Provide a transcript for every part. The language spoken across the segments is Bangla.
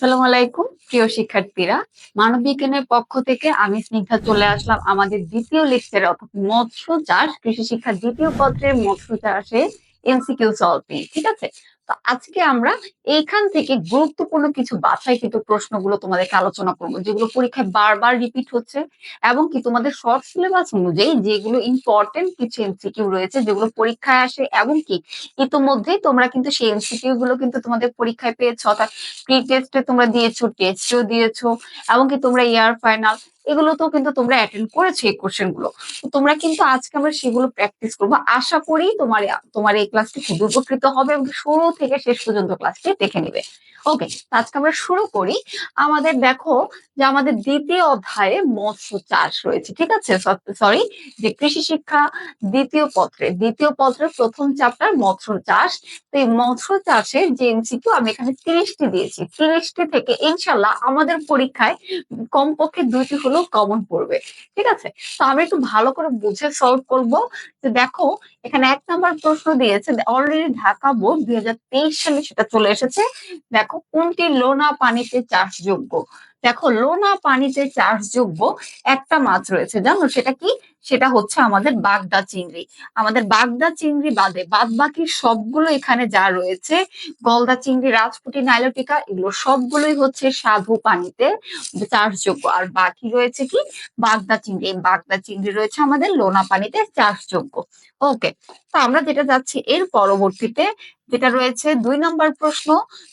আসসালামু আলাইকুম, প্রিয় শিক্ষার্থীরা। মানব বিজ্ঞানের পক্ষ থেকে আমি স্নিগ্ধা চলে আসলাম আমাদের দ্বিতীয় লেকচারে, অর্থাৎ মৎস্য চাষ, কৃষি শিক্ষার দ্বিতীয় পত্রের মৎস্য চাষে এমসিকিউ সলভিং ঠিক আছে? তো আজকে আমরা এইখান থেকে গুরুত্বপূর্ণ কিছু বাছাইকৃত প্রশ্নগুলো তোমাদেরকে আলোচনা করব, যেগুলো পরীক্ষায় বারবার রিপিট হচ্ছে এবং কি তোমাদের শর্ট সিলেবাস অনুযায়ী যেগুলো ইম্পর্টেন্ট কিছু এমসিকিউ রয়েছে যেগুলো পরীক্ষায় আসে এবং কি ইতোমধ্যেই তোমরা কিন্তু সেই এমসিকিউ গুলো কিন্তু তোমাদের পরীক্ষায় পেয়েছ অর্থাৎ প্রি টেস্টে তোমরা দিয়েছ টেস্টেও দিয়েছ এবং কি তোমরা ইয়ার ফাইনাল এগুলোতেও কিন্তু তোমরা অ্যাটেন্ড করেছ এই কোশ্চেনগুলো। তোমরা কিন্তু আজকে আমরা সেগুলো প্র্যাকটিস করব। আশা করি তোমার তোমার এই ক্লাসটি খুব উপকৃত হবে এবং শুরু থেকে শেষ পর্যন্ত ক্লাসটি দেখে নিবে। ওকে আজকে আমরা শুরু করি। আমাদের দেখো যে আমাদের দ্বিতীয় অধ্যায়ে মৎস্য চাষ রয়েছে, ঠিক আছে? সরি যে কৃষি শিক্ষা দ্বিতীয় পত্রে। দ্বিতীয় পত্রের প্রথম চ্যাপ্টার মৎস্য চাষ। তো এই মৎস্য চাষের যে এমসিকিউ আমি এখানে তিরিশটি দিয়েছি। তিরিশটি থেকে ইনশাল্লাহ আমাদের পরীক্ষায় কমপক্ষে দুইটি হলেও কমন পড়বে, ঠিক আছে? তো আমি একটু ভালো করে বুঝে সলভ করব যে দেখো, এখানে এক নাম্বার প্রশ্ন দিয়েছে অলরেডি ঢাকা বোর্ড দুই হাজার তেইশ সালে সেটা চলে এসেছে। দেখো কোনটি লোনা পানিতে চাষযোগ্য? দেখো লোনা পানিতে চাষযোগ্য একটা মাছ রয়েছে, জানো? সেটা কি? সেটা হচ্ছে আমাদের বাগদা চিংড়ি। আমাদের বাগদা চিংড়ি বাদে বাদ বাকি সবগুলো এখানে যা রয়েছে, গলদা চিংড়ি, রাজপুটি, নাইলটিকা, এগুলো সবগুলোই হচ্ছে সাধু পানিতে চাষযোগ্য। আর বাকি রয়েছে কি? বাগদা চিংড়ি। বাগদা চিংড়ি রয়েছে আমাদের লোনা পানিতে চাষযোগ্য। ওকে, তো আমরা যেটা যাচ্ছি এর পরবর্তীতে যেটা রয়েছে দুই নম্বর প্রশ্ন,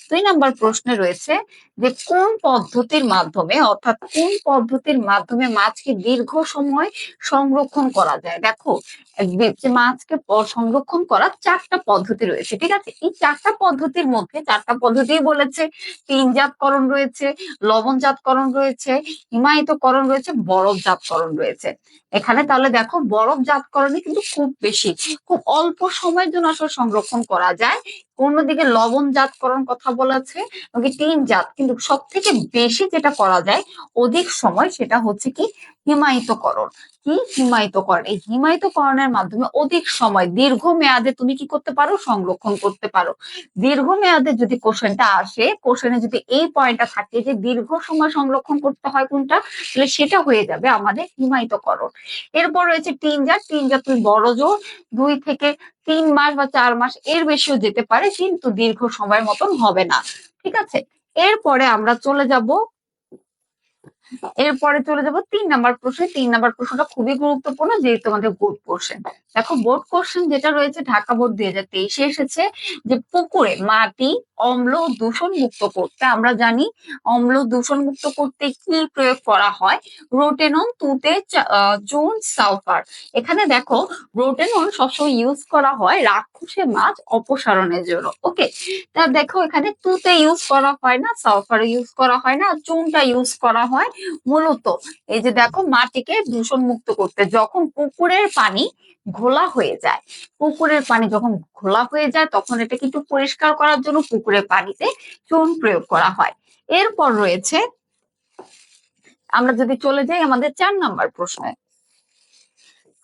দুই নম্বর প্রশ্নে রয়েছে যে কোন পদ্ধতির মাধ্যমে, অর্থাৎ কোন পদ্ধতির মাধ্যমে মাছকে দীর্ঘ সময় সংরক্ষণ করা যায়? দেখো, যে মাছকে সংরক্ষণ করার চারটা পদ্ধতি রয়েছে, ঠিক আছে? এই চারটা পদ্ধতির মধ্যে চারটা পদ্ধতি বলেছে। তিনজাতকরণ রয়েছে, লবণজাতকরণ রয়েছে, হিমায়িতকরণ রয়েছে, বরফজাতকরণ রয়েছে। এখানে তাহলে দেখো বরফ বরফজাতকরণে কিন্তু খুব বেশি, খুব অল্প সময়ের জন্য আসলে সংরক্ষণ করা যায়। fucking অন্যদিকে লবণ লবণজাতকরণ কথা বলেছে টিন জাত, কিন্তু সব থেকে বেশি যেটা করা যায় অধিক সময় সেটা হচ্ছে কি হিমায়িতকরণ। কি হিমায়িতকরণ? এই হিমায়িতকরণের মাধ্যমে অধিক সময়, দীর্ঘ মেয়াদে তুমি কি করতে পারো? সংরক্ষণ করতে পারো। দীর্ঘ মেয়াদে যদি কোশ্চেনটা আসে, কোশ্চেনে যদি এই পয়েন্টটা থাকে যে দীর্ঘ সময় সংরক্ষণ করতে হয় কোনটা, তাহলে সেটা হয়ে যাবে আমাদের হিমায়িতকরণ। এরপর রয়েছে টিন জাত টিন জাত তুমি বড় জোর দুই থেকে তিন মাস বা চার মাস এর বেশিও যেতে পারে কিন্তু দীর্ঘ সময়ের মতন হবে না। ঠিক আছে? এরপরে আমরা চলে যাব এরপরে চলে যাব তিন নাম্বার প্রশ্ন। তিন নাম্বার প্রশ্নটা খুবই গুরুত্বপূর্ণ, যেহেতু আমাদের বোর্ড কোশ্চেন দেখো বোর্ড কোশ্চেন যেটা রয়েছে, ঢাকা বোর্ড দুই হাজার তেইশে এসেছে যে পুকুরে মাটি, অম্ল দূষণ মুক্ত করতে আমরা জানি। অম্ল দূষণ মুক্ত করতে কি প্রয়োগ করা হয়? রোটেনন, তুতে চুন সালফার। এখানে দেখো, রোটেনন সবসময় ইউজ করা হয় রাক্ষসে মাছ অপসারণের জন্য ওকে তা দেখো, এখানে তুতে ইউজ করা হয় না সালফার ইউজ করা হয় না চুনটা ইউজ করা হয় মূলত এই যে দেখো মাটিকে দূষণ মুক্ত করতে যখন পুকুরের পানি ঘোলা হয়ে যায়, পুকুরের পানি যখন ঘোলা হয়ে যায় তখন এটাকে একটু পরিষ্কার করার জন্য পুকুরের পানিতে চুন প্রয়োগ করা হয়। এরপর রয়েছে, আমরা যদি চলে যাই আমাদের চার নাম্বার প্রশ্নে।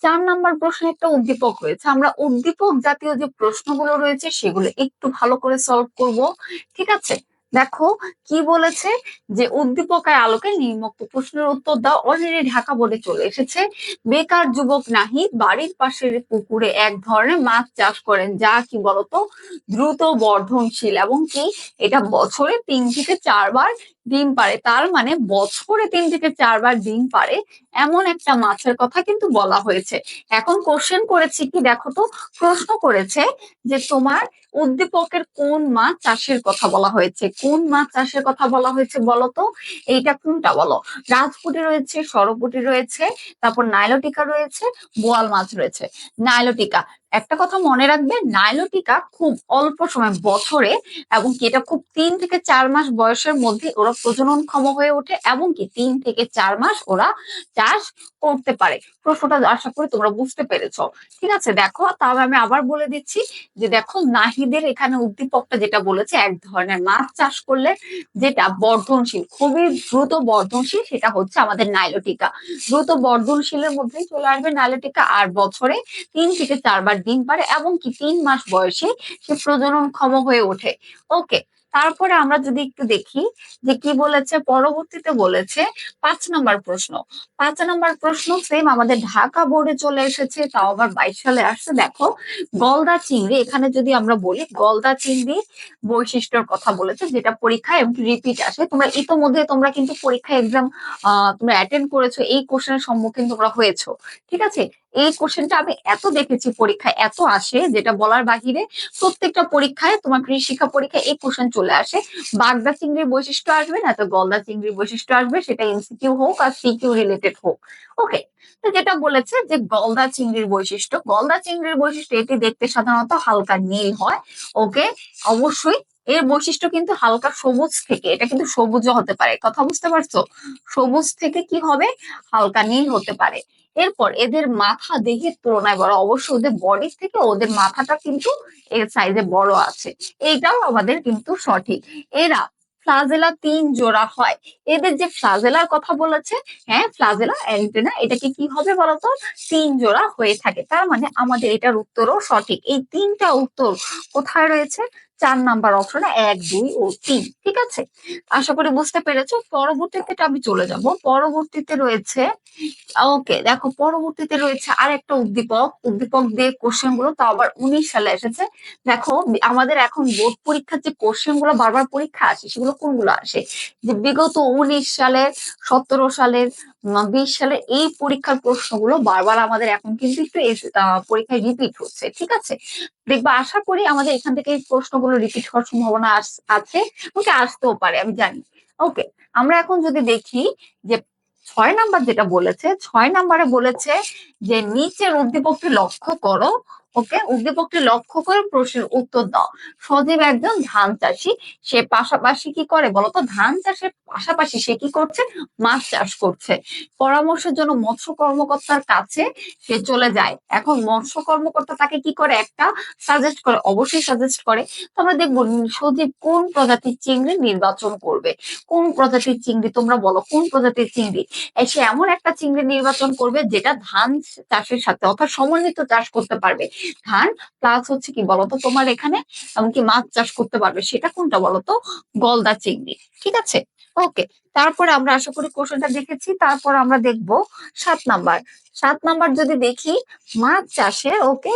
চার নাম্বার প্রশ্নে একটা উদ্দীপক রয়েছে, আমরা উদ্দীপক জাতীয় যে প্রশ্নগুলো রয়েছে সেগুলো একটু ভালো করে সলভ করব, ঠিক আছে? দেখো কি বলেছে যে উদ্দীপকায় আলোকে নির্মুক্ত প্রশ্নের উত্তর দাও অলরেডি ঢাকা বলে চলে এসেছে। বেকার যুবক নাহি, বাড়ির পাশের পুকুরে এক ধরনের মাছ চাষ করেন, যা কি বলতো? দ্রুত বর্ধনশীল এবং কি? এটা বছরে তিন থেকে চারবার ডিম পারে। তার মানে বছরে তিন থেকে চারবার ডিম পারে এমন একটা মাছের কথা কিন্তু বলা হয়েছে। এখন কোশ্চেন করেছি কি দেখো তো? প্রশ্ন করেছে যে তোমার উদ্দীপকের কোন মাছ চাষের কথা বলা হয়েছে? কোন মাছ চাষের কথা বলা হয়েছে বলো তো? এইটা কোনটা বলো? রাজপুটি রয়েছে, সরপুটি রয়েছে, তারপর নাইলটিকা রয়েছে, বোয়াল মাছ রয়েছে। নাইলটিকা একটা কথা মনে রাখবে নাইলোটিকা খুব অল্প সময় বছরে এবং কি এটা খুব তিন থেকে চার মাস বয়সের মধ্যে ওরা প্রজনন ক্ষম হয়ে ওঠে এবং কি তিন থেকে চার মাস ওরা চাষ করতে পারে। প্রশ্নটা আশা করি তোমরা বুঝতে পেরেছ। ঠিক আছে, দেখো, তাহলে আমি আবার বলে দিচ্ছি যে দেখো, নাহিদের এখানে উদ্দীপকটা যেটা বলেছে, এক ধরনের মাছ চাষ করলে যেটা বর্ধনশীল, খুবই দ্রুত বর্ধনশীল, সেটা হচ্ছে আমাদের নাইলোটিকা। দ্রুত বর্ধনশীলের মধ্যেই চলে আসবে নাইলোটিকা, আর বছরে তিন থেকে চারবার ডিম পারে এবং কি তিন মাস বয়সে সে প্রজনন ক্ষম হয়ে ওঠে। ওকে তারপরে আমরা যদি একটু দেখি যে কি বলেছে, পরবর্তীতে বলেছে পাঁচ নম্বর প্রশ্ন। পাঁচ নম্বর প্রশ্ন সেম আমাদের ঢাকা বোর্ডে চলে এসেছে, তাও আবার বাইশ সালে আসছে। দেখো, গলদা চিংড়ি, এখানে যদি আমরা বলি গলদা চিংড়ি বৈশিষ্ট্যর কথা বলেছে, যেটা পরীক্ষায় এবং রিপিট আসে। তোমরা ইতোমধ্যে, তোমরা কিন্তু পরীক্ষা এক্সাম আহ, তোমরা অ্যাটেন্ড করেছ, এই কোশ্চেনের সম্মুখীন তোমরা হয়েছো। ঠিক আছে? এই কোশ্চেনটা আমি এত দেখেছি পরীক্ষায়, এত আসে যেটা বলার বাহিরে প্রত্যেকটা পরীক্ষায় তোমার কৃষি শিক্ষা পরীক্ষায় এই কোশ্চেন চলে আসে। বাগদা চিংড়ির বৈশিষ্ট্য আসবে, না তো গলদা চিংড়ির বৈশিষ্ট্য আসবে, সেটা এমসিকিউ হোক আর সিকিউ রিলেটেড হোক। ওকে তো যেটা বলেছে যে গলদা চিংড়ির বৈশিষ্ট্য, গলদা চিংড়ির বৈশিষ্ট্য এটি দেখতে সাধারণত হালকা নীল হয় ওকে অবশ্যই এর বৈশিষ্ট্য কিন্তু হালকা সবুজ থেকে, এটা কিন্তু সবুজও হতে পারে, কথা বুঝতে পারছ? সবুজ থেকে কি হবে? হালকা নীল হতে পারে। এরপর এদের মাথা দেহের তুলনায় বড় অবশ্যই ওদের বডি থেকে ওদের মাথাটা কিন্তু এর সাইজে বড় আছে। এইটাও আমাদের কিন্তু সঠিক। এরা ফ্লাজেলা তিন জোড়া হয়। এদের যে ফ্লাজেলার কথা বলেছে হ্যাঁ ফ্লাজেলা অ্যান্টেনা এটাকে কি হবে বলতো? তিন জোড়া হয়ে থাকে। তার মানে আমাদের এটার উত্তরও সঠিক। এই তিনটা উত্তর কোথায় রয়েছে? চার নাম্বার অপশনে এক, দুই ও তিন, ঠিক আছে? আশা করি বুঝতে পেরেছ। পরবর্তীতে আমি চলে যাব। পরবর্তীতে রয়েছে ওকে দেখো, পরবর্তীতে রয়েছে আর একটা উদ্দীপক। উদ্দীপক দিয়ে কোশ্চেনগুলো তা আবার উনিশ সালে এসেছে। দেখো, আমাদের এখন বোর্ড পরীক্ষার যে কোশ্চেনগুলো, বারবার পরীক্ষা আসে, সেগুলো কোনগুলো আসে? যে বিগত উনিশ সালের, সতেরো সালের বিশ সালে এই পরীক্ষার প্রশ্নগুলো বারবার আমাদের এখন কিন্তু একটু পরীক্ষায় রিপিট হচ্ছে, ঠিক আছে? দেখবা, আশা করি আমাদের এখান থেকে এই প্রশ্নগুলো রিপিট হওয়ার সম্ভাবনা আছে, ওকে আসতেও পারে, আমি জানি। ওকে, আমরা এখন যদি দেখি যে ছয় নাম্বার যেটা বলেছে, ছয় নাম্বারে বলেছে যে নিচের উদ্দীপকটি লক্ষ্য করো ওকে উদ্দীপকটি লক্ষ্য করে প্রশ্নের উত্তর দাও। সজীব একজন ধান চাষি, সে পাশাপাশি কি করে বলতো? ধান চাষের পাশাপাশি সে কি করছে? মাছ চাষ করছে। পরামর্শের জন্য মৎস্য কর্মকর্তার কাছে সে চলে যায়। এখন মৎস্য কর্মকর্তা তাকে কি করে? একটা সাজেস্ট করে, অবশ্যই সাজেস্ট করে। তো আমরা দেখব, সজীব কোন প্রজাতির চিংড়ি নির্বাচন করবে? কোন প্রজাতির চিংড়ি তোমরা বলো? কোন প্রজাতির চিংড়ি? সে এমন একটা চিংড়ি নির্বাচন করবে যেটা ধান চাষের সাথে অর্থাৎ সমন্বিত চাষ করতে পারবে। ধান প্লাস হচ্ছে কি বলতো তোমার এখানে, এমনকি মাছ চাষ করতে পারবে, সেটা কোনটা বলতো? গলদা চিংড়ি, ঠিক আছে? ওকে তারপরে আমরা আশা করি কোশ্চেনটা দেখেছি, তারপর আমরা দেখব সাত নাম্বার। সাত নাম্বার যদি দেখি, মাছ চাষে ওকে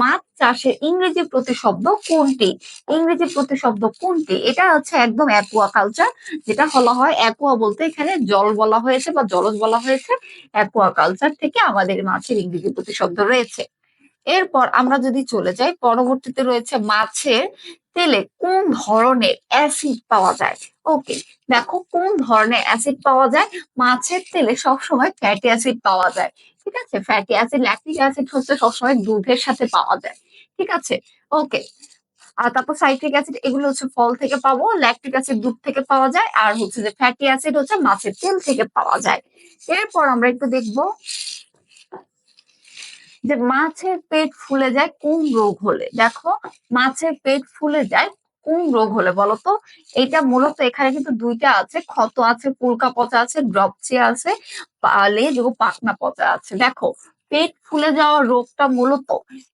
মাছ চাষের ইংরেজি প্রতিশব্দ কোনটি? ইংরেজি প্রতিশব্দ কোনটি? এটা হচ্ছে একদম অ্যাকুয়া কালচার যেটা বলা হয় অ্যাকুয়া বলতে এখানে জল বলা হয়েছে বা জলজ বলা হয়েছে অ্যাকুয়া কালচার থেকে আমাদের মাছের ইংরেজি প্রতিশব্দ রয়েছে। এরপর আমরা যদি চলে যাই, পরবর্তীতে রয়েছে মাছের তেলে কোন ধরনের অ্যাসিড পাওয়া যায়? ওকে দেখো কোন ধরনের অ্যাসিড পাওয়া যায়? মাছের তেলে সবসময় ফ্যাটি অ্যাসিড পাওয়া যায়। ঠিক আছে? ফ্যাটি অ্যাসিড ল্যাকটিক অ্যাসিড হচ্ছে সবসময় দুধের সাথে পাওয়া যায়। ঠিক আছে? ওকে আর তারপর সাইট্রিক অ্যাসিড এগুলো হচ্ছে ফল থেকে পাবো ল্যাকটিক অ্যাসিড দুধ থেকে পাওয়া যায়, আর হচ্ছে যে ফ্যাটি অ্যাসিড হচ্ছে মাছের তেল থেকে পাওয়া যায়। এরপর আমরা একটু দেখব যে মাছের পেট ফুলে যায় কোন রোগ হলে? দেখো, মাছের পেট ফুলে যায় কোন রোগ হলে বলতো? এটা মূলত এখানে কিন্তু দুইটা আছে, ক্ষত আছে, পুলকা পচা আছে ড্রপচি আছে লেজ ও পাকনা পচা আছে। দেখো, পেট ফুলে যাওয়ার রোগটা মূলত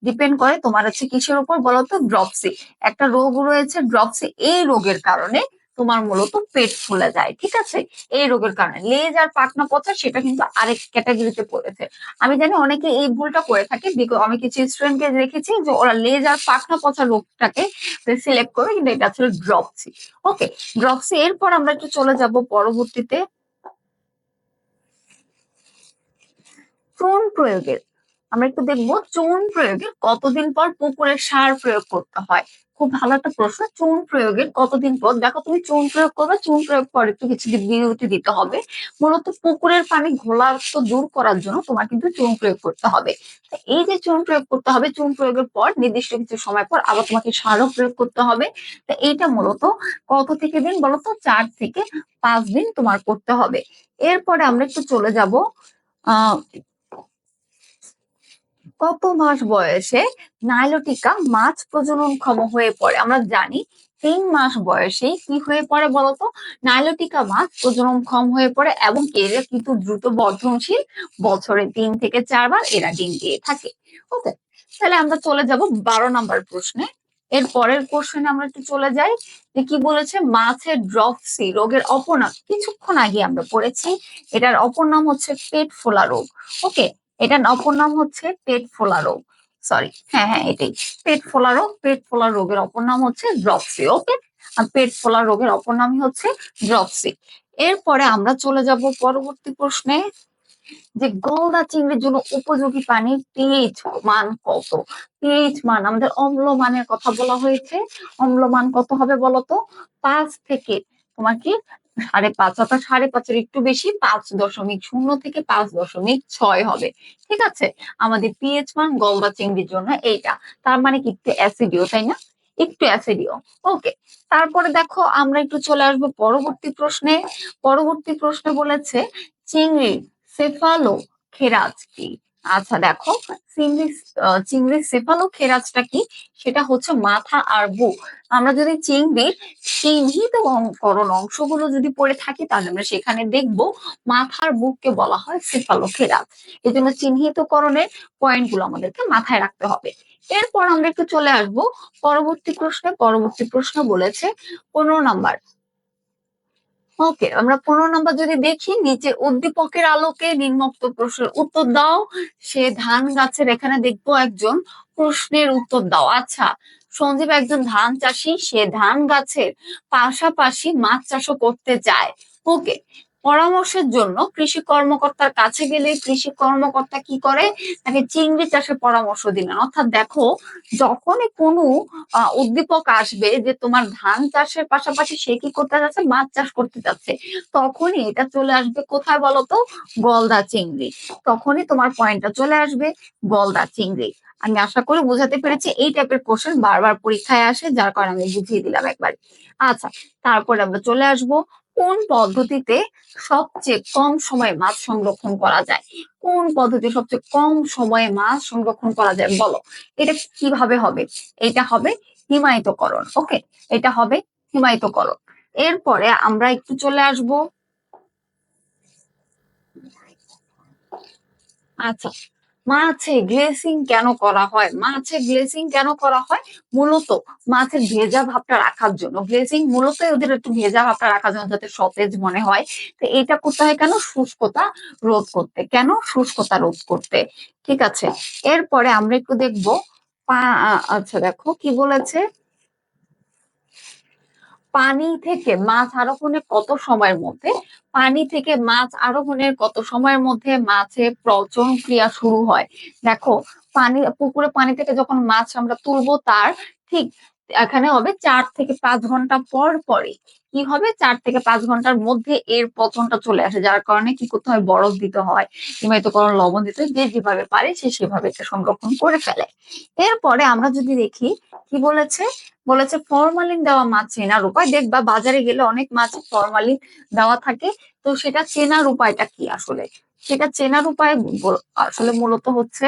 ডিপেন্ড করে তোমার হচ্ছে কিসের উপর? বলতো ড্রপসি। একটা রোগ রয়েছে ড্রপসি। এই রোগের কারণে তোমার মূলত পেট ফুলে যায়, ঠিক আছে? এই রোগের কারণে। লেজ আর পাকনা পচা, সেটা কিন্তু আরেক ক্যাটাগরিতে পড়েছে। আমি জানি অনেকে এই ভুলটা করে থাকে আমি কিছু স্টুডেন্টকে দেখেছি যে ওরা লেজ আর পাকনা পচা রোগটাকে সিলেক্ট করে, কিন্তু এটা ছিল ড্রপসি ওকে ড্রপসি এরপর আমরা একটু চলে যাব পরবর্তীতে। চুন প্রয়োগের, আমরা একটু দেখব, চুন প্রয়োগে কতদিন পর পুকুরে সার প্রয়োগ করতে হয়? খুব ভালো একটা প্রশ্ন, চুন প্রয়োগের কতদিন পর? দেখো তুমি চুন প্রয়োগ করবে, চুন প্রয়োগ পর একটু কিছু বিরতি দিতে হবে। মূলত পুকুরের পানি ঘোলাক্ত দূর করার জন্য তোমার কিন্তু চুন প্রয়োগ করতে হবে। এই যে চুন প্রয়োগ করতে হবে, চুন প্রয়োগের পর নির্দিষ্ট কিছু সময় পর আবার তোমাকে সারও প্রয়োগ করতে হবে। তো এইটা মূলত কত থেকে দিন বলতো? চার থেকে পাঁচ দিন তোমার করতে হবে। এরপরে আমরা একটু চলে যাব, আহ কত মাস বয়সে নাইলোটিকা মাছ প্রজনন ক্ষম হয়ে পড়ে? আমরা জানি তিন মাস বয়সে কি হয়ে পড়ে বলতো? নাইলোটিকা মাছ প্রজনন ক্ষম হয়ে পড়ে এবং এরা কিন্তু দ্রুত বর্ধনশীল বছরে তিন থেকে চারবার এরা ডিম দিয়ে থাকে। ওকে, তাহলে আমরা চলে যাব বারো নাম্বার প্রশ্নে। এর পরের কোশ্চেনে আমরা একটু চলে যাই যে কি বলেছে? মাছের ড্রপসি রোগের অপর নাম, কিছুক্ষণ আগে আমরা পড়েছি। এটার অপর নাম হচ্ছে পেট ফোলা রোগ। ওকে এটার অপর নাম হচ্ছে পেট ফোলা রোগ। সরি হ্যাঁ হ্যাঁ এটাই। পেট ফোলা রোগ, পেট ফোলা রোগের অপর নাম হচ্ছে ড্রপসি ওকে পেট ফোলা রোগের অপর নামই হচ্ছে ড্রপসি এরপরে আমরা চলে যাব পরবর্তী প্রশ্নে, যে গলদা চিংড়ির জন্য উপযোগী পানির পিএইচ মান কত? পিএইচ মান, আমাদের অম্ল মানের কথা বলা হয়েছে। অম্ল মান কত হবে বলতো? পাঁচ থেকে তোমার কি সাড়ে পাঁচ অর্থাৎ সাড়ে পাঁচের একটু বেশি, পাঁচ দশমিক শূন্য থেকে পাঁচ দশমিক ছয় হবে। ঠিক আছে? আমাদের পিএইচ মান গলদা চিংড়ির জন্য এইটা। তার মানে কি? একটু অ্যাসিডিও তাই না? একটু অ্যাসিডিও ওকে তারপরে দেখো, আমরা একটু চলে আসব পরবর্তী প্রশ্নে। পরবর্তী প্রশ্নে বলেছে, চিংড়ি সেফালো খেরাজ কি আচ্ছা দেখো। চিংড়ি চিংড়ির সেফালো খেরাজটা কি? সেটা হচ্ছে মাথা আর বুক। আমরা যদি চিংড়ির চিহ্নিত করণ অংশগুলো যদি পড়ে থাকি, তাহলে আমরা সেখানে দেখব মাথার বুককে বলা হয় সেফালো খেরাজ এই জন্য চিহ্নিতকরণের পয়েন্টগুলো আমাদেরকে মাথায় রাখতে হবে। এরপর আমরা একটু চলে আসব। পরবর্তী প্রশ্নে, পরবর্তী প্রশ্ন বলেছে, পনেরো নাম্বার। ওকে আমরা পনেরো নম্বর যদি দেখি, নিচে উদ্দীপকের আলোকে নিম্নোক্ত প্রশ্নের উত্তর দাও। সে ধান গাছের এখানে দেখব একজন প্রশ্নের উত্তর দাও। আচ্ছা সঞ্জীব একজন ধান চাষি, সে ধান গাছের পাশাপাশি মাছ চাষও করতে চায় ওকে পরামর্শের জন্য কৃষি কর্মকর্তার কাছে গেলে কৃষি কর্মকর্তা কি করে? তাকে চিংড়ি চাষের পরামর্শ দিলেন। অর্থাৎ দেখো, যখনই কোনো উদ্দীপক আসবে যে তোমার ধান চাষের পাশাপাশি সে কি করতে যাচ্ছে? মাছ চাষ করতে যাচ্ছে। তখনই এটা চলে আসবে কোথায় বলতো? গলদা চিংড়ি। তখনই তোমার পয়েন্টটা চলে আসবে গলদা চিংড়ি। আমি আশা করি বোঝাতে পেরেছি। এই টাইপের কোশ্চেন বারবার পরীক্ষায় আসে, যার কারণে আমি বুঝিয়ে দিলাম একবার। আচ্ছা তারপরে আমরা চলে আসব কোন পদ্ধতিতে সবচেয়ে কম সময়ে মাছ সংরক্ষণ করা যায়? কোন পদ্ধতি সবচেয়ে কম সময়ে মাছ সংরক্ষণ করা যায় বলো? এটা কীভাবে হবে? এটা হবে হিমায়িতকরণ ওকে এটা হবে হিমায়িতকরণ। এরপরে আমরা একটু চলে আসব। আচ্ছা মাছে গ্লেসিং কেন করা হয়? মাছে গ্লেসিং কেন করা হয়? মূলত মাছের ভেজা ভাবটা রাখার জন্য। গ্লেসিং মূলত ওদের একটু ভেজা ভাবটা রাখার জন্য যাতে সতেজ মনে হয়। তো এটা করতে হয় কেন? শুষ্কতা রোধ করতে। কেন? শুষ্কতা রোধ করতে। ঠিক আছে? এরপরে আমরা একটু দেখব। আচ্ছা দেখো কি বলেছে? পানি থেকে মাছ আরোহণের কত সময়ের মধ্যে? পানি থেকে মাছ আরোহণের কত সময়ের মধ্যে মাছে প্রচন ক্রিয়া শুরু হয়? দেখো, পানি, পুকুরে পানি থেকে যখন মাছ আমরা তুলবো তার ঠিক এখানে হবে চার থেকে পাঁচ ঘণ্টা পর পরে কি হবে? চার থেকে পাঁচ ঘণ্টার মধ্যে এর পচনটা চলে আসে, যার কারণে কি করতে হয়? বরফ দিতে হয়, কিংবা এত হিমায়িতকরণ লবণ দিতে হয়, যে যেভাবে পারে সে সেভাবে এটা সংরক্ষণ করে ফেলে। এরপরে আমরা যদি দেখি, কি বলেছে? বলেছে ফরমালিন দেওয়া মাছ চেনার উপায়। দেখবা বাজারে গেলে অনেক মাছ ফরমালিন দেওয়া থাকে। তো সেটা চেনার উপায়টা কি আসলে? সেটা চেনার উপায় আসলে মূলত হচ্ছে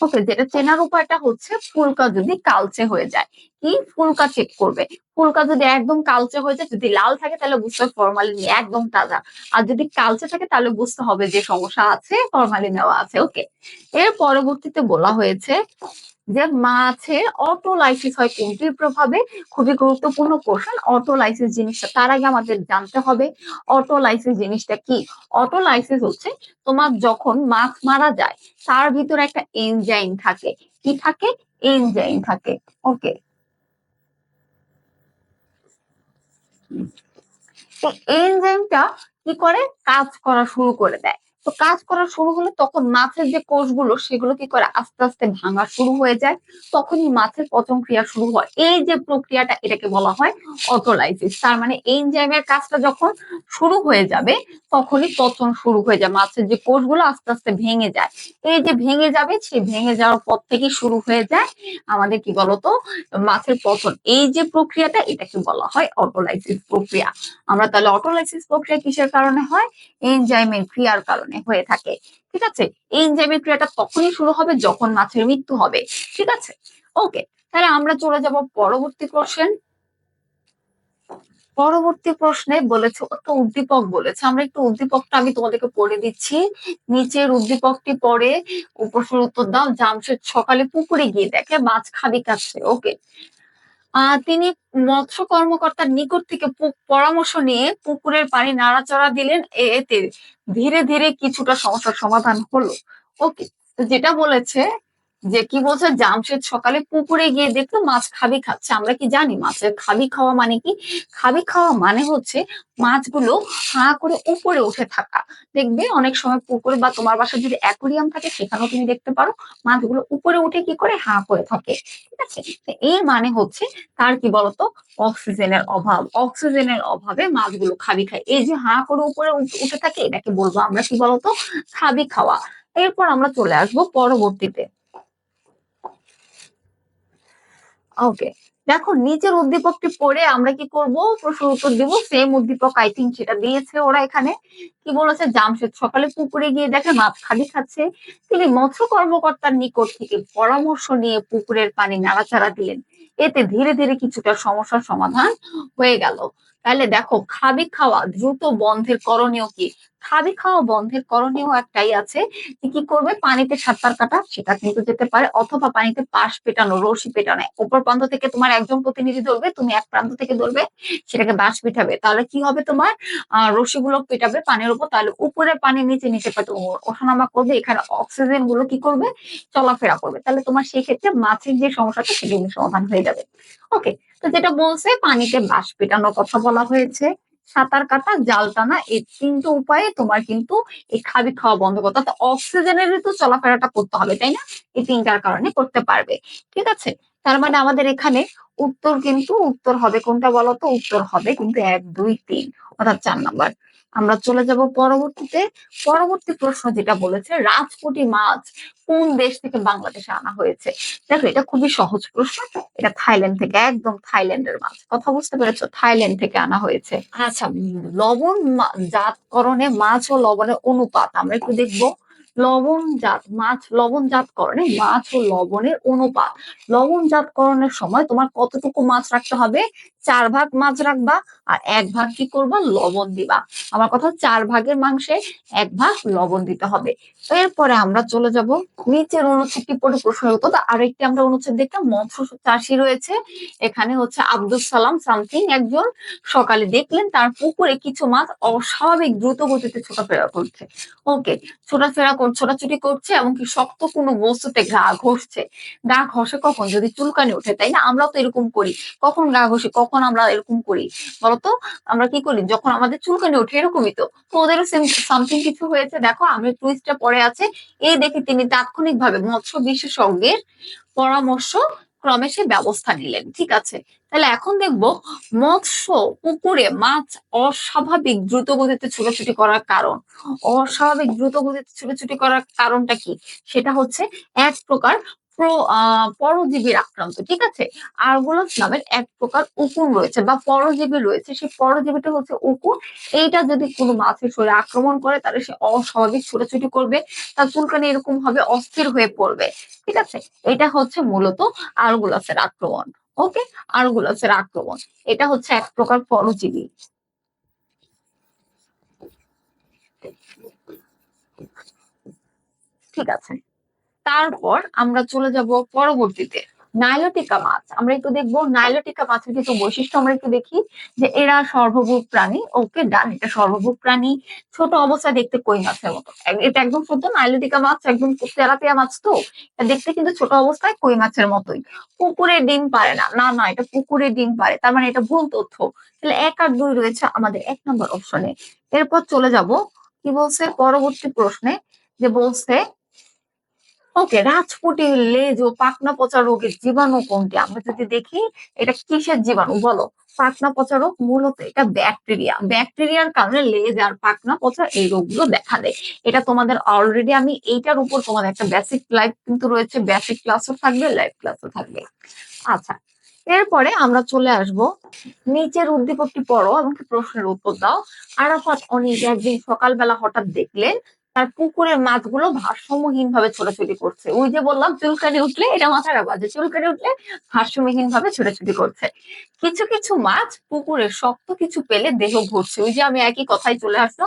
ওকে যেটা চেনার উপায়টা হচ্ছে ফুলকা যদি কালচে হয়ে যায়। কি ফুলকা চেক করবে? ফুলকা যদি একদম কালচে হয়ে যায়, যদি লাল থাকে তাহলে বুঝতে হবে ফরমালিন একদম তাজা। আর যদি কালচে থাকে তাহলে বুঝতে হবে যে সমস্যা আছে ফরমালিন নেওয়া আছে। ওকে এর পরবর্তীতে বলা হয়েছে যে মাছের অটোলাইসিস হয় কোনটির প্রভাবে, খুবই গুরুত্বপূর্ণ কোশ্চেন অটোলাইসিস জিনিসটা, তার আগে আমাদের জানতে হবে অটোলাইসিস জিনিসটা কি? অটোলাইসিস হচ্ছে তোমার যখন মাছ মারা যায়, তার ভিতরে একটা এনজাইম থাকে। কি থাকে? এনজাইম থাকে। ওকে এনজাইমটা কি করে? কাজ করা শুরু করে দেয়। তো কাজ করা শুরু হলে তখন মাছের যে কোষগুলো, সেগুলো কি করে আস্তে আস্তে ভাঙা শুরু হয়ে যায়? তখনই মাছের পচন ক্রিয়া শুরু হয়। এই যে প্রক্রিয়াটা এটাকে বলা হয় অটোলাইসিস। তার মানে এনজাইমের কাজটা যখন শুরু হয়ে যাবে, তখনই পচন শুরু হয়ে যায়। মাছের যে কোষগুলো আস্তে আস্তে ভেঙে যায়। এই যে ভেঙে যাবে, সেই ভেঙে যাওয়ার পর থেকেই শুরু হয়ে যায় আমাদের কি বলতো? মাছের পচন। এই যে প্রক্রিয়াটা এটাকে বলা হয় অটোলাইসিস প্রক্রিয়া। আমরা তাহলে অটোলাইসিস প্রক্রিয়া কিসের কারণে হয়? এনজাইমের ক্রিয়ার কারণে। হয়ে থাকে। ঠিক আছে? এই এনজাইমের ক্রিয়াটা তখনই শুরু হবে যখন মাছের মৃত্যু হবে। ঠিক আছে? ওকে তাহলে আমরা চলে যাব পরবর্তী কোশ্চেন পরবর্তী প্রশ্নে বলেছে তো উদ্দীপক বলেছে। আমরা একটু উদ্দীপকটা আমি তোমাদেরকে পড়ে দিচ্ছি। নিচের উদ্দীপকটি পড়ে প্রশ্নের উত্তর দাও, জামশেদ সকালে পুকুরে গিয়ে দেখে মাছ খাবি কাছে ওকে তিনি মৎস্য কর্মকর্তার নিকট থেকে পরামর্শ নিয়ে পুকুরের পানি নাড়াচড়া দিলেন। এতে ধীরে ধীরে কিছুটা সমস্যার সমাধান হলো। ওকে যেটা বলেছে যে কি বলছে, জামশেদ সকালে পুকুরে গিয়ে দেখল মাছ খাবি খাচ্ছে। আমরা কি জানি মাছের খাবি খাওয়া মানে কি? খাবি খাওয়া মানে হচ্ছে মাছগুলো হাঁ করে উপরে উঠে থাকা। দেখবে অনেক সময় পুকুরে বা তোমার বাসায় যদি অ্যাকোরিয়াম থাকে, সেখানেও তুমি দেখতে পারো মাছগুলো উপরে উঠে কি করে হাঁ করে থাকে। ঠিক আছে? এর মানে হচ্ছে তার কি বলতো? অক্সিজেনের অভাব। অক্সিজেনের অভাবে মাছগুলো খাবি খায়। এই যে হাঁ করে উপরে উঠে থাকে, এটাকে বলব আমরা কি বলতো? খাবি খাওয়া। এরপর আমরা চলে আসব পরবর্তীতে। ওকে দেখো নিচের উদ্দীপকটি পড়ে আমরা কি করব? প্রশ্ন উত্তর দিব। সেম উদ্দীপক আই থিঙ্ক সেটা দিয়েছে ওরা এখানে। কি বলেছে? জামশেদ সকালে পুকুরে গিয়ে দেখে মাছ খালি খাচ্ছে। তিনি মৎস্য কর্মকর্তার নিকট থেকে পরামর্শ নিয়ে পুকুরের পানি নাড়াচাড়া দিলেন। এতে ধীরে ধীরে কিছুটা সমস্যার সমাধান হয়ে গেল। তাহলে দেখো খাবি খাওয়া দ্রুত বন্ধের করণীয় কি? খাবি খাওয়া বন্ধের করণীয় একটাই আছে যে কি করবে? পানিতে সাঁতার কাটা, সেটা কিন্তু যেতে পারে, অথবা পানিতে পাশ পেটানো, রশি পেটানো। উপর প্রান্ত থেকে তোমার একজন প্রতিনিধি ধরবে, তুমি এক প্রান্ত থেকে ধরবে, সেটাকে বাঁশ পিঠাবে তাহলে কি হবে তোমার? আহ রশিগুলো পেটাবে পানির উপর, তাহলে উপরে পানি, নিচে নিচে পাতে ওঠানামা করবে, এখানে অক্সিজেনগুলো কি করবে? চলাফেরা করবে। তাহলে তোমার সেই ক্ষেত্রে মাছের যে সমস্যাটা সেটা সমাধান হয়ে যাবে। ওকে তো যেটা বলছে, পানিতে বাঁশ পেটানোর কথা বলা হয়েছে। সাঁতার কাটা, জাল টানা, এই তিনটে উপায়ে তোমার কিন্তু এই খাবি খাওয়া বন্ধ করতে অর্থাৎ অক্সিজেনের তো চলাফেরাটা করতে হবে, তাই না? এই তিনটার কারণে করতে পারবে। ঠিক আছে? তার মানে আমাদের এখানে উত্তর কিন্তু উত্তর হবে। কোনটা বলতো? উত্তর হবে কিন্তু এক, দুই, তিন, অর্থাৎ চার নাম্বার। আমরা চলে যাব পরবর্তীতে। পরবর্তী প্রশ্ন যেটা বলেছে রাজপুটি মাছ কোন দেশ থেকে বাংলাদেশে আনা হয়েছে? দেখো, এটা খুবই সহজ প্রশ্ন। এটা থাইল্যান্ড থেকে, একদম থাইল্যান্ডের মাছ। কথা বুঝতে পেরেছ? থাইল্যান্ড থেকে আনা হয়েছে। আচ্ছা লবণ জাতকরণে মাছ ও লবণের অনুপাত, আমরা একটু দেখব। লবণ জাত মাছ লবণ জাতকরণে মাছ ও লবণের অনুপাত। লবণ জাতকরণের সময় তোমার কতটুকু মাছ রাখতে হবে? চার ভাগ মাছ রাখবা আর এক ভাগ কি করবা? লবণ দিবা। আমার কথা চার ভাগের মাংসে এক ভাগ লবণ দিতে হবে। এরপরে আমরা চলে যাব নিচের অনুচ্ছেদটি পড়ে প্রশ্নের উত্তর। তো আরেকটি আমরা অনুচ্ছেদ দেখলাম, মৎস্য চাষি রয়েছে। এখানে হচ্ছে আব্দুল সালাম সামথিং একজন। সকালে দেখলেন তার পুকুরে কিছু মাছ অস্বাভাবিক দ্রুত গতিতে ছোটাফেরা করছে। ওকে, ছোটাফেরা ছোটাছুটি করছে এমনকি শক্ত কোনো বস্তুতে গা ঘষছে। গা ঘষে কখন? যদি চুলকানি ওঠে, তাই না? আমরাও তো এরকম করি। কখন গা ঘষি, কখন আমরা এরকম করি? বলতো, আমরা কি করি? যখন আমাদের চুলকানি ওঠে এরকমই তো। ওদেরও সামথিং কিছু হয়েছে। দেখো আমি টুইস্টটা পরে আছে। এই দেখে তিনি তাৎক্ষণিকভাবে মৎস্য বিশেষজ্ঞের পরামর্শ ক্রমে সে ব্যবস্থা নিলেন, ঠিক আছে? তাহলে এখন দেখব মৎস্য, পুকুরে মাছ অস্বাভাবিক দ্রুত গতিতে ছোটাছুটি করার কারণ। অস্বাভাবিক দ্রুত গতিতে ছোটাছুটি করার কারণটা কি? সেটা হচ্ছে এক প্রকার পরজীবীর আক্রান্ত, ঠিক আছে? আরগুলাস নামের এক প্রকার উকুন রয়েছে বা পরজীবী রয়েছে, সেই পরজীবীটা হচ্ছে উকুন। এইটা যদি কোনো মাছের শরীরে আক্রমণ করে, তাহলে সে অস্বাভাবিক ছোটাছুটি করবে, তার চুলকানি এরকম ভাবে অস্থির হয়ে পড়বে, ঠিক আছে? এটা হচ্ছে মূলত আরগুলাসের আক্রমণ, ওকে? আরগুলাসের আক্রমণ, এটা হচ্ছে এক প্রকার পরজীবী। ঠিক আছে? তারপর আমরা চলে যাব পরবর্তীতে। নাইলোটিকা মাছ, আমরা একটু দেখব নাইলোটিকা মাছের কিছু বৈশিষ্ট্য, আমরা একটু দেখি যে এরা সর্বভূক প্রাণী। ওকে, ডান, এটা সর্বভূক প্রাণী। ছোট অবস্থায় দেখতে কই মাছের মতো। এটা একদম সত্য নাইলোটিকা মাছ, একদম তেলাপিয়া মাছ তো। দেখতে কিন্তু ছোট অবস্থায় কই মাছের মতোই। পুকুরে ডিম পারে না। না না, এটা পুকুরে ডিম পারে। তার মানে এটা ভুল তথ্য। তাহলে এক আর দুই রয়েছে আমাদের এক নম্বর অপশনে। এরপর চলে যাব, কি বলছে? পরবর্তী প্রশ্নে, যে বলছে ওকে রাজপুটি লেজ ও পাখনা পচা রোগের জীবাণু কোনটি? আমরা যদি দেখি, এটা কিসের জীবাণু? বলো। পাখনা পচা রোগ মূলত এটা ব্যাকটেরিয়া ব্যাকটেরিয়ার কারণে লেজ আর পাখনা পচা এই রোগগুলো দেখা দেয়। এটা তোমাদের অলরেডি আমি এইটার উপর তোমাদের একটা বেসিক লাইফ কিন্তু রয়েছে। বেসিক ক্লাসও থাকবে লাইভ ক্লাসও থাকবে। আচ্ছা এরপরে আমরা চলে আসব নিচের উদ্দীপকটি পড়ো। এবং কি প্রশ্নের উত্তর দাও। আরাফাত অনিক একদিন সকালবেলা হঠাৎ দেখলেন তার পুকুরের মাছগুলো ভারসাম্যহীন ভাবে ছোটাছুটি করছে। ওই যে বললাম, চুলকানি উঠলে এটা রাখবা যে চুলকানি উঠলে ভারসাম্যহীন ভাবে ছোটাছুটি করছে। কিছু কিছু মাছ পুকুরে শক্ত কিছু পেলে দেহ ভরছে। ওই যে আমি একই কথাই চলে আসলো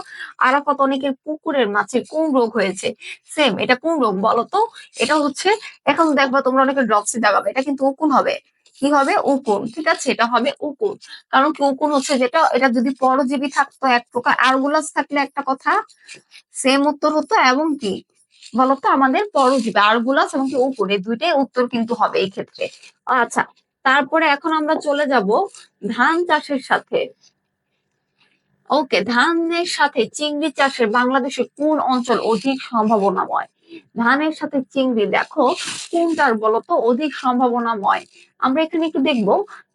আরাফাত অনেকের পুকুরের মাছের কোন রোগ হয়েছে? সেম এটা কোন রোগ বলো তো? এটা হচ্ছে, এখন দেখবা তোমরা অনেকে ড্রপসি দেখাবে এটা কিন্তু উকুন হবে। কি হবে? উকুন। ঠিক আছে? এটা হবে উকুন। কারণ কি উকুন হচ্ছে যেটা, এটা যদি পরজীবী থাকতো, এক প্রকার আরগুলাস থাকলে একটা কথা সেম উত্তর হতো এবং কি? বলতো আমাদের পরজীবী, আরগুলাস এবং কি উকুন, এই দুইটাই উত্তর কিন্তু হবে এই ক্ষেত্রে। আচ্ছা তারপরে এখন আমরা চলে যাব ধান চাষের সাথে। ওকে ধানের সাথে চিংড়ি চাষের বাংলাদেশের কোন অঞ্চল অধিক সম্ভাবনাময়? ধানের সাথে চিংড়ি, দেখো কোনটার বলতো? অধিক সম্ভাবনাময়। আমরা এখানে একটু দেখব।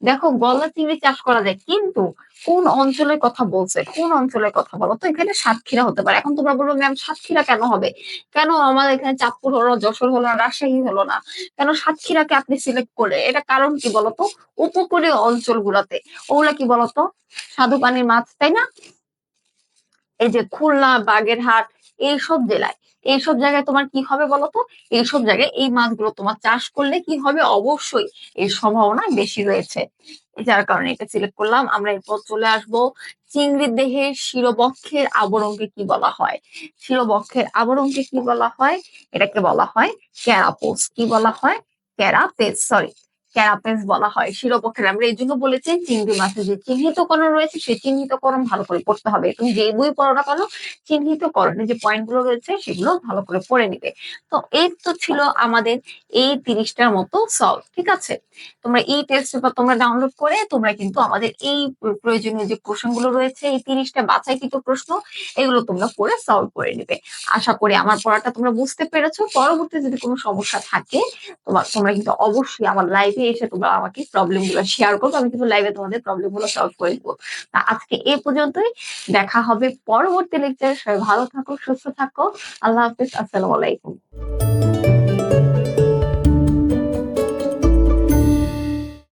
দেখো, গলা চিংড়ি চাষ করা যায়, কিন্তু কোন অঞ্চলের কথা বলছে? কোন অঞ্চলের কথা বলো তো এখানে সাতক্ষীরা হতে পারে। এখন তোমরা বলব, ম্যাম, সাতক্ষীরা কেন হবে? কেন আমাদের এখানে চাঁদপুর হলো, যশোর হলো না রাজশাহী হলো না? কেন সাতক্ষীরাকে আপনি সিলেক্ট করে এটা কারণ কি বলতো? উপকূলীয় অঞ্চলগুলোতে। ওগুলা কি বলতো? স্বাদু পানির মাছ, তাই না? এই যে খুলনা, বাগেরহাট, এইসব জেলায়। এইসব জায়গায় তোমার কি হবে বলতো? এইসব জায়গায় এই মাছগুলো তোমার চাষ করলে কি হবে? অবশ্যই এর সম্ভাবনা বেশি রয়েছে। যার কারণে এটা সিলেক্ট করলাম। আমরা এরপর চলে আসব চিংড়ির দেহের শিরবক্ষের আবরণকে কি বলা হয়? শিরবক্ষের আবরণকে কি বলা হয়? এটাকে বলা হয় ক্যারাপোস কি বলা হয়? ক্যারাপেস সরি ক্যারাপেস বলা হয় শিরোপক্ষের আমরা এই জন্য বলেছি চিংড়ি মাছের যে চিহ্নিতকরণ রয়েছে, সেই চিহ্নিতকরণ ভালো করে পড়তে হবে। তুমি যে বই পড়ো না কেন চিহ্নিতকরণে যে পয়েন্টগুলো রয়েছে, সেগুলো ভালো করে পড়ে নিবে। তো এই তো ছিল আমাদের এই তিরিশটার মতো সলভ ঠিক আছে? তোমরা এই টেস্ট পেপার তোমরা ডাউনলোড করে, তোমরা কিন্তু আমাদের এই প্রয়োজনীয় যে কোশ্চেনগুলো রয়েছে, এই তিরিশটা বাছাইকৃত প্রশ্ন, এগুলো তোমরা পড়ে সলভ করে নিবে। আশা করি আমার পড়াটা তোমরা বুঝতে পেরেছ। পরবর্তী যদি কোনো সমস্যা থাকে তোমার তোমরা কিন্তু অবশ্যই আমার লাইভে এসে তোমরা আমাকে প্রবলেমগুলো শেয়ার করব। আমি কিন্তু লাইভে তোমাদের প্রবলেমগুলো সলভ করে দিবো তা আজকে এ পর্যন্তই। দেখা হবে পরবর্তী লেকচারে সবাই ভালো থাকো, সুস্থ থাকো। আল্লাহ হাফিজ। আসসালামু আলাইকুম।